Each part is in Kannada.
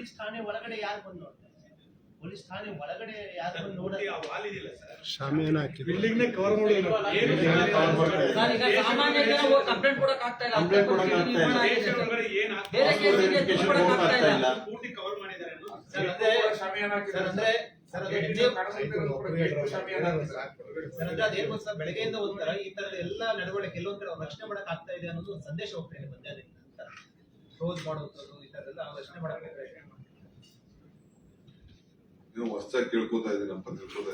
ಪೊಲೀಸ್ ಠಾಣೆ ಒಳಗಡೆ ಯಾರು ಬಂದು ನೋಡ್ತಾರೆ? ಪೊಲೀಸ್ ಠಾಣೆ ಒಳಗಡೆ ಯಾರು ಬಂದು ನೋಡಲ್ಲ? ಆ ವಾಲ್ ಇದೆಯಲ್ಲ ಸರ್? ಶಾಮಿಯಾನ ಹಾಕಿದ್ರು? ಬಿಲ್ಡಿಂಗ್ ನೇ ಕವರ್ ಮಾಡಿಲ್ಲ. ಏನು ಸರ್, ಈಗ ಸಾಮಾನ್ಯ ಜನ ಹೋಗಿ ಕಂಪ್ಲೇಂಟ್ ಕೊಡಕ್ ಆಗ್ತಾ ಇಲ್ಲ. ಕಂಪ್ಲೇಂಟ್ ಕೊಡಕ್ ಆಗ್ತಾ ಇಲ್ಲ. ನಿರ್ಮಾಣ ಆಗಿದೆ ದೇಶ ಸರ್. ಒಳಗಡೆ ಏನ್ ಬೇರೆ ಆಗ್ತಿದೆ? ಕೇಸಿಗೆ ಆಗ್ತಾ ಇಲ್ಲ. ಪೂರ್ತಿ ಕವರ್ ಮಾಡಿದ್ದಾರೆ ಅನ್ನೋದು ಸರ್. ಅಂದ್ರೆ ಸರ್ ಅಂದ್ರೆ ಸರ್ ಅದು ನಿಜ- ಸರ್ ಅಂದ್ರೆ ಅದೇನ್ ಗೊತ್ತಾ ಸರ್ ಬೆಳಗ್ಗೆಯಿಂದ ಒಂಥರ ಈ ತರದ ಎಲ್ಲಾ ನಡವಳಿಕೆ ಕೆಲವೊಂದ್ ಕಡೆ ರಕ್ಷಣೆ ಮಾಡಕ್ ಆಗ್ತಾ ಇದೆ ಅನ್ನೋದು ಒಂದು ಸಂದೇಶ ಹೋಗ್ತಾ ಇದೆ ಮಧ್ಯಾಹ್ನದಿಂದ. ಕ್ಲೋಸ್ ಮಾಡುವಂಥದ್ದು ನೀವು ಹೊಸದಾಗಿ ಕೇಳ್ಕೊತಾ ಇದ್ದೀನಿ ತಿಳ್ಕೊತಾ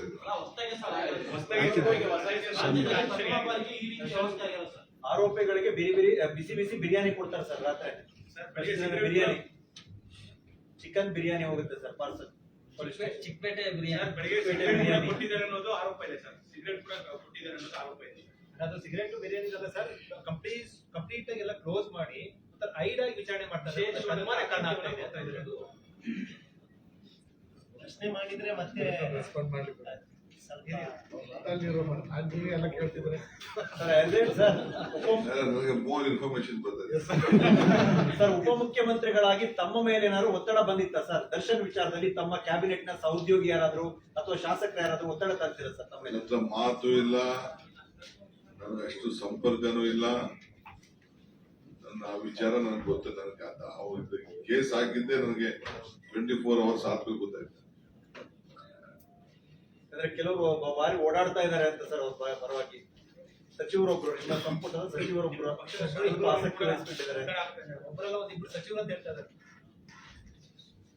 ಆರೋಪಿಗಳಿಗೆ ಬಿರಿ ಬಿರಿ ಬಿಸಿ ಬಿಸಿ ಬಿರಿಯಾನಿ ಕೊಡ್ತಾರೆ ಸರ್ ರಾತ್ರಿ. ಸರ್, ಬೆಳಿಗ್ಗೆ ಬಿರಿಯಾನಿ. ಬಿರಿಯಾನಿ ಚಿಕನ್ ಬಿರಿಯಾನಿ ಹೋಗುತ್ತೆ ಸರ್ ಪಾರ್ಸಲ್. ಚಿಕ್ಕಪೇಟೆ ಬಿರಿಯಾನಿ. ಕೂಡ ಕೊಟ್ಟಿದ್ದಾರೆ ಅನ್ನೋದು ಆರೋಪ ಇದೆ ಸರ್. ಸಿಗರೇಟ್ ಕೂಡ ಕೊಟ್ಟಿದ್ದಾರೆ ಅನ್ನೋದು ಆರೋಪ ಇದೆ. ಅದು ಸಿಗರೇಟ್ ಬಿರಿಯಾನಿ ಅಲ್ಲ ಸರ್ ಕಂಪ್ಲೀಟ್ ಕಂಪ್ಲೀಟ್ ಆಗಿ ಎಲ್ಲ ಕ್ಲೋಸ್ ಮಾಡಿ ಐಡ್ ಆಗಿ ವಿಚಾರಣೆ ಮಾಡ್ತಾರೆ. ಪ್ರಶ್ನೆ ಮಾಡಿದ್ರೆ ಮತ್ತೆ ರೆಸ್ಪಾಂಡ್ ಮಾಡ್ಲಿಕ್ಕೆ ಸರ್ ಉಪಮುಖ್ಯಮಂತ್ರಿಗಳಾಗಿ ತಮ್ಮ ಮೇಲೆ ಏನಾದ್ರು ಒತ್ತಡ ಬಂದಿತ್ತ ಸರ್? ದರ್ಶನ್ ವಿಚಾರದಲ್ಲಿ ತಮ್ಮ ಕ್ಯಾಬಿನೆಟ್ನ ಸಹೋದ್ಯೋಗಿ ಯಾರಾದ್ರು ಅಥವಾ ಶಾಸಕರು ಯಾರಾದ್ರೂ ಒತ್ತಡ ತರ್ತೀರಾ ಸರ್ ತಮ್ಮ ಮಾತು ಇಲ್ಲ ಅಷ್ಟು ಸಂಪರ್ಕನೂ ಇಲ್ಲ. ಆ ವಿಚಾರ ನನಗೆ ಗೊತ್ತು ನನಗೆ ಅಂತ. ಅವ್ರು ಕೇಸ್ ಹಾಕಿದ್ದೆ ನನಗೆ ಟ್ವೆಂಟಿ ಫೋರ್ ಅವರ್ಸ್ ಆದ್ಮೇಲೆ ಗೊತ್ತಾಯ್ತು. ಅಂದ್ರೆ ಕೆಲವರು ಒಬ್ಬ ಬಾರಿ ಓಡಾಡ್ತಾ ಇದ್ದಾರೆ ಅಂತ ಸರ್ ಅವ್ರ ಪರ- ಪರವಾಗಿ. ಸಚಿವರೊಬ್ರು ನಿಮ್ಮ ಸಂಪುಟದ ಸಚಿವರೊಬ್ರು ಸ್ವಲ್ಪ ಆಸಕ್ತಿ ವಹಿಸ್ಬಿಟ್ಟಿದ್ದಾರೆ ಸಚಿವರು ಅಂತ ಹೇಳ್ತಾ ಇದ್ದಾರೆ.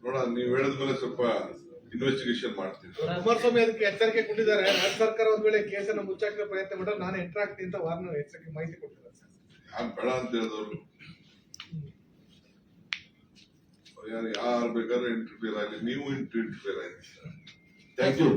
ನೋಡ ನೀವು ಹೇಳಿದ್ಮೇಲೆ ಸ್ವಲ್ಪ ಇನ್ವೆಸ್ಟಿಗೇಷನ್ ಮಾಡ್ತೀನಿ. ಕುಮಾರಸ್ವಾಮಿ ಅದಕ್ಕೆ ಎಚ್ಚರಿಕೆ ಕೊಟ್ಟಿದ್ದಾರೆ. ರಾಜ್ಯ ಸರ್ಕಾರ ಒಂದ್ ವೇಳೆ ಕೇಸನ್ನು ಮುಚ್ಚಾಕ ಪ್ರಯತ್ನ ಮಾಡಿದ್ರೆ ನಾನು ಎಂಟ್ರಾಗ್ತೀನಿ ಅಂತ ವಾರ್ನ ಎಚ್ಚರಿಕೆ ಮಾಹಿತಿ ಕೊಟ್ಟಿದ್ದಾರೆ ಸರ್. ಯಾರು ಬೇಡ ಅಂತ ಹೇಳಿದವರು. ಯಾರು ಯಾರು ಬೇಕಾದ್ರೂ ಇಂಟರ್ಫಿಯರ್ ಆಗಲಿ ನೀವು ಇಂಟರ್ಫಿಯರ್ ಆಗಿ ಥ್ಯಾಂಕ್ ಯು